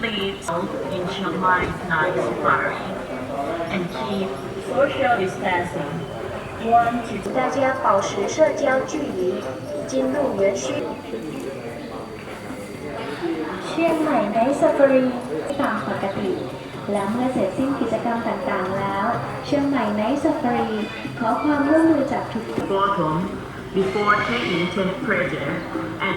please in Chiang Mai night safari and keep social distancing. One to 大家保持社交距离，进入园区。 เชียงใหม่ไนท์ซาฟารีตามปกติ และเมื่อเสร็จสิ้นกิจกรรมต่างๆแล้ว เชียงใหม่ไนท์ซาฟารีขอความร่วมมือจากทุก bottom before taking temperature and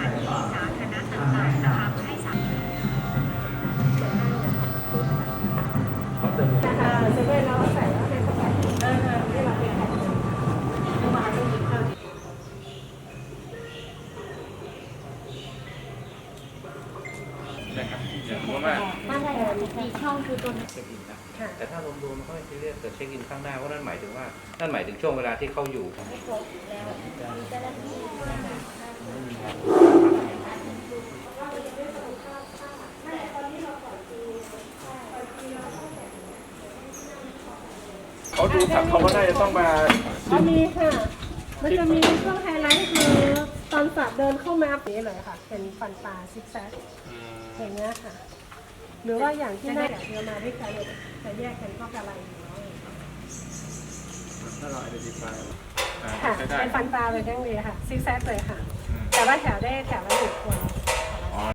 ะครับอย่างว่าบ้านใดมีช่องคือตัวเช็คอินนะแต่ถ้ารวมๆมันก็ไม่ซีเรียสแต่เช็คอินข้างหน้าเพราะนั่นหมายถึงว่านั่นหมายถึงช่วงเวลาที่เขาอยู่เขาดูผักเขาก็น่าจะต้องมาก็มีค่ะ มันจะมีช่วงไฮไลท์คือตอนสัตว์เดินเข้ามาแบบนี้เลยค่ะ เป็นฟันปลาซิกแซก อย่างเงี้ยค่ะ หรือว่าอย่างที่หน้าเดียวมาด้วยกันเนี่ยจะแยกกันก็กระไรอยู่แล้วถ้าเรา identify อ่าค่ะใช้ได้เป็นฟันปลาเลยทั้งนี้ค่ะซิกแซกเลยค่ะแต่ว่าแถวได้แถวละหนึ่งคน